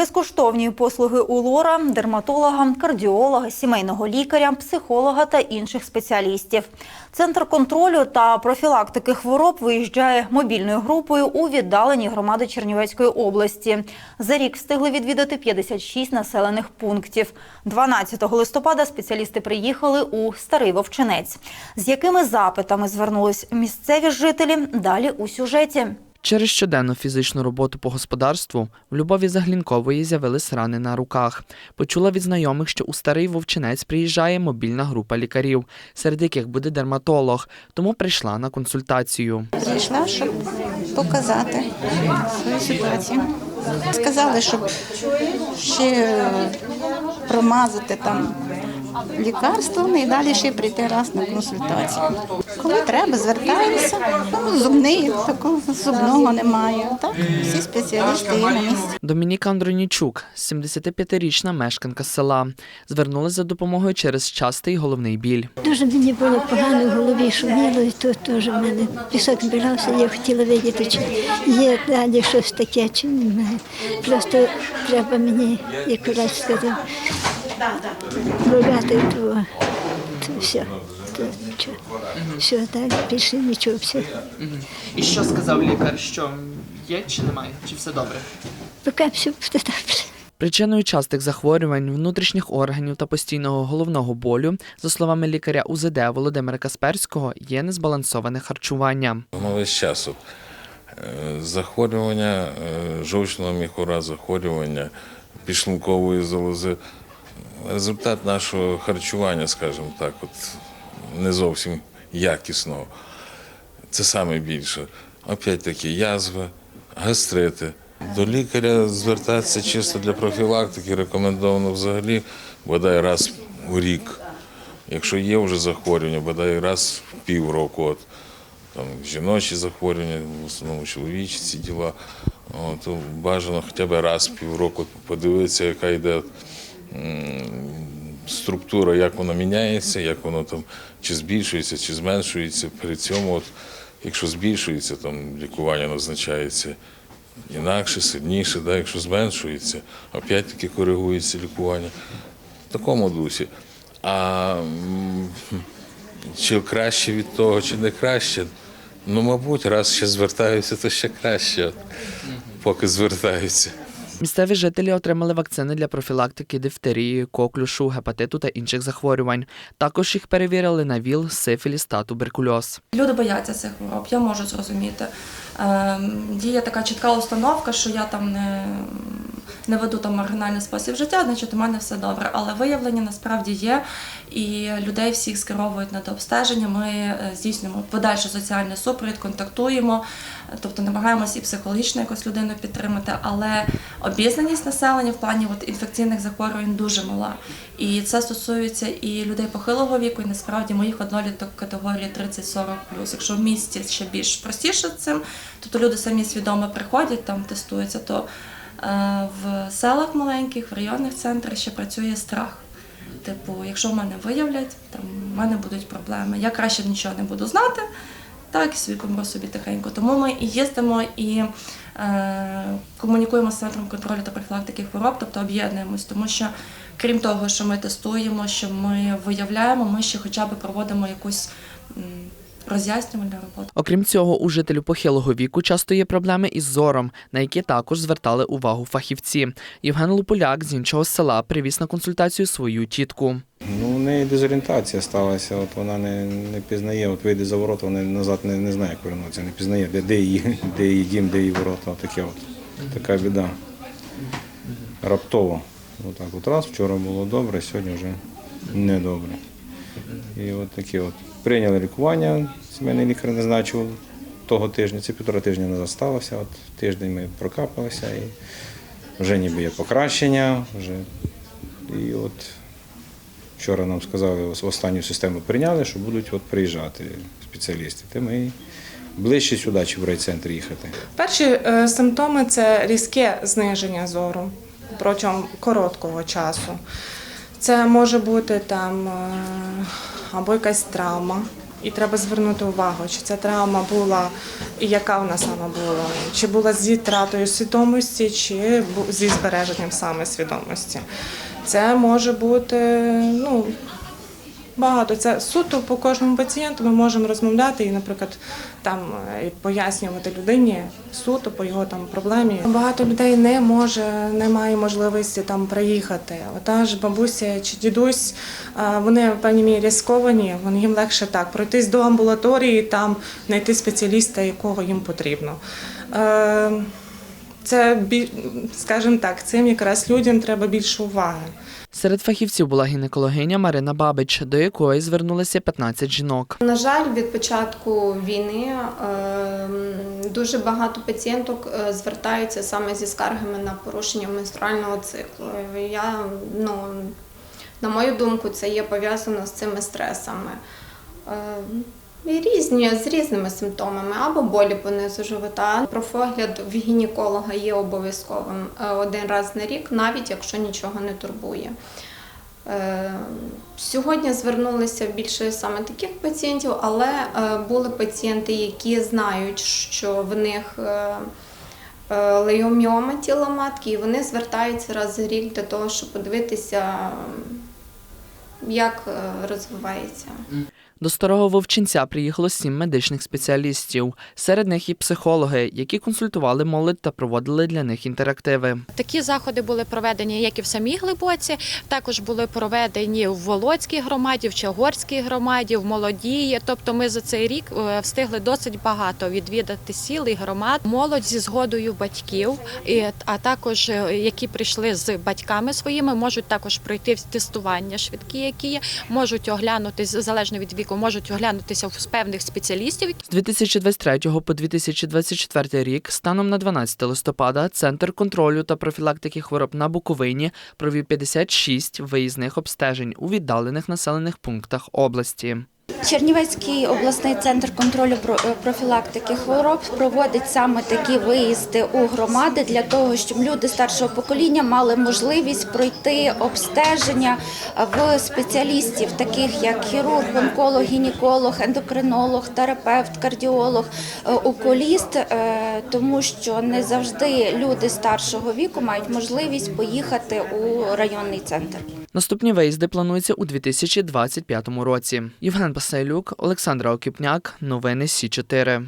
Безкоштовні послуги у лора, дерматолога, кардіолога, сімейного лікаря, психолога та інших спеціалістів. Центр контролю та профілактики хвороб виїжджає мобільною групою у віддалені громади Чернівецької області. За рік встигли відвідати 56 населених пунктів. 12 листопада спеціалісти приїхали у Старий Вовчинець. З якими запитами звернулись місцеві жителі? Далі у сюжеті. Через щоденну фізичну роботу по господарству в Любові Заглінкової з'явились рани на руках. Почула від знайомих, що у старий вовчинець приїжджає мобільна група лікарів, серед яких буде дерматолог, тому прийшла на консультацію. Зайшла, щоб показати свою ситуацію. Сказали, щоб ще промазати там лікарство і далі ще прийти раз на консультацію. Коли треба, звертаємося. Ну, зубний, такого зубного немає. Так, всі спеціалісти є на місці. Домініка Андронічук, 75-річна мешканка села, звернулася за допомогою через частий головний біль. Дуже мені було погано в голові шуміло, і тут теж в мене пісок збирався, я хотіла видіти, чи є далі щось таке, чи немає. Просто треба мені, як врач вбивати то, то все. То нічого. Все, так, більше нічого. Все. І що сказав лікар? Що є чи немає? Чи все добре? Поки все буде добре. Причиною частих захворювань внутрішніх органів та постійного головного болю, за словами лікаря УЗД Володимира Касперського, є незбалансоване харчування. Воно весь час. От, е, захворювання е, жовчного міхура, захворювання підшлункової залози. Результат нашого харчування, скажімо так, от, не зовсім якісного. Це саме більше. Опять таки язви, гастрити. До лікаря звертатися чисто для профілактики рекомендовано взагалі бодай раз у рік. Якщо є вже захворювання, бодай раз в півроку. От, там, жіночі захворювання, в основному чоловічі ці діла. То бажано хоча б раз в півроку подивитися, яка йде структура, як вона міняється, як воно там чи збільшується, чи зменшується. При цьому, от, якщо збільшується, там лікування назначається інакше, сильніше, да, якщо зменшується, опять-таки коригується лікування. В такому дусі. А чи краще від того, чи не краще, ну, мабуть, раз ще звертаються, то ще краще, поки звертаються. Місцеві жителі отримали вакцини для профілактики дифтерії, коклюшу, гепатиту та інших захворювань. Також їх перевірили на ВІЛ, сифіліс та туберкульоз. Люди бояться цих хвороб, я можу зрозуміти. Ем, Діє така чітка установка, що я там не, не веду там маргінальний спосіб життя, значить у мене все добре. Але виявлення насправді є, і людей всіх скеровують на дообстеження. Ми е, здійснюємо подальший соціальний супровід, контактуємо, тобто намагаємося і психологічно якось людину підтримати, але обізнаність населення в плані от, інфекційних захворювань дуже мала. І це стосується і людей похилого віку, і насправді моїх одноліток категорії 30-40 Якщо в місті ще більш простіше цим, то, люди самі свідомо приходять, там тестуються, то в селах маленьких, в районних центрах ще працює страх. Типу, якщо в мене виявлять, там в мене будуть проблеми. Я краще нічого не буду знати, так і собі помру собі тихенько. Тому ми і їздимо і е, комунікуємо з центром контролю та профілактики хвороб, тобто об'єднуємось, тому що крім того, що ми тестуємо, що ми виявляємо, ми ще хоча б проводимо якусь м, роз'яснювальну роботу. Окрім цього, у жителів похилого віку часто є проблеми із зором, на які також звертали увагу фахівці. Євген Луполяк з іншого села привіз на консультацію свою тітку. Ну, у неї дезорієнтація сталася, от вона не, не пізнає, от вийде за ворота, вона назад не, не знає, як повернутися, не пізнає, де, де, її, де її дім, де її ворота. Таке от. Така біда. Раптово. Отак от раз, вчора було добре, сьогодні вже не добре. І от таке от. Прийняли лікування, сімейний лікар назначив того тижня, це півтора тижня назад сталося. От тиждень ми прокапалися і вже ніби є покращення. Вже. І от Вчора нам сказали, останню систему прийняли, що будуть от приїжджати спеціалісти. Та ми ближче сюди, чи в райцентр їхати. Перші е, симптоми це різке зниження зору протягом короткого часу. Це може бути там е, або якась травма, І треба звернути увагу, чи ця травма була і яка вона саме була, чи була зі втратою свідомості, чи зі збереженням саме свідомості. Це може бути ну, багато. Це суто по кожному пацієнту ми можемо розмовляти і, наприклад, там е, пояснювати людині суто по його там проблемі. Багато людей не може, не має можливості там приїхати. Ота ж бабуся чи дідусь, е, вони в певній мірі сковані, їм легше так пройтись до амбулаторії, там знайти спеціаліста, якого їм потрібно. Це скажімо так, цим якраз людям треба більше уваги. Серед фахівців була гінекологиня Марина Бабич, до якої звернулися 15 жінок. На жаль, від початку війни ем, дуже багато пацієнток е, звертаються саме зі скаргами на порушення менструального циклу. Я, ну, на мою думку, це є пов'язано з цими стресами. Різні з різними симптомами або болі понизу живота. Профогляд в гінеколога є обов'язковим е, один раз на рік, навіть якщо нічого не турбує. Е, Сьогодні звернулися більше саме таких пацієнтів, але е, були пацієнти, які знають, що в них лейоміома тіла матки, і вони звертаються раз за рік для того, щоб подивитися, як розвивається. До старого вовчинця приїхало сім медичних спеціалістів. Серед них і психологи, які консультували молодь та проводили для них інтерактиви. Такі заходи були проведені як і в самій Глибоці, також були проведені в Володській громаді, в Чагорській громаді, в Молодії. Тобто ми за цей рік е, встигли досить багато відвідати сіл і громад. Молодь зі згодою батьків, а також е, які прийшли з батьками своїми, можуть також пройти тестування швидкі, які є, можуть оглянутись залежно від віку, можуть оглянутися в певних спеціалістів, З 2023 по 2024 рік, станом на 12 листопада, Центр контролю та профілактики хвороб на Буковині провів 56 виїзних обстежень у віддалених населених пунктах області. Чернівецький обласний центр контролю е, профілактики хвороб проводить саме такі виїзди у громади для того, щоб люди старшого покоління мали можливість пройти обстеження в спеціалістів, таких як хірург, онколог, гінеколог, ендокринолог, терапевт, кардіолог, е, окуліст, е, тому що не завжди люди старшого віку мають можливість поїхати у районний центр. Наступні виїзди плануються у 2025 році. Євген Басайлюк, Олександра Окіпняк. Новини Сі 4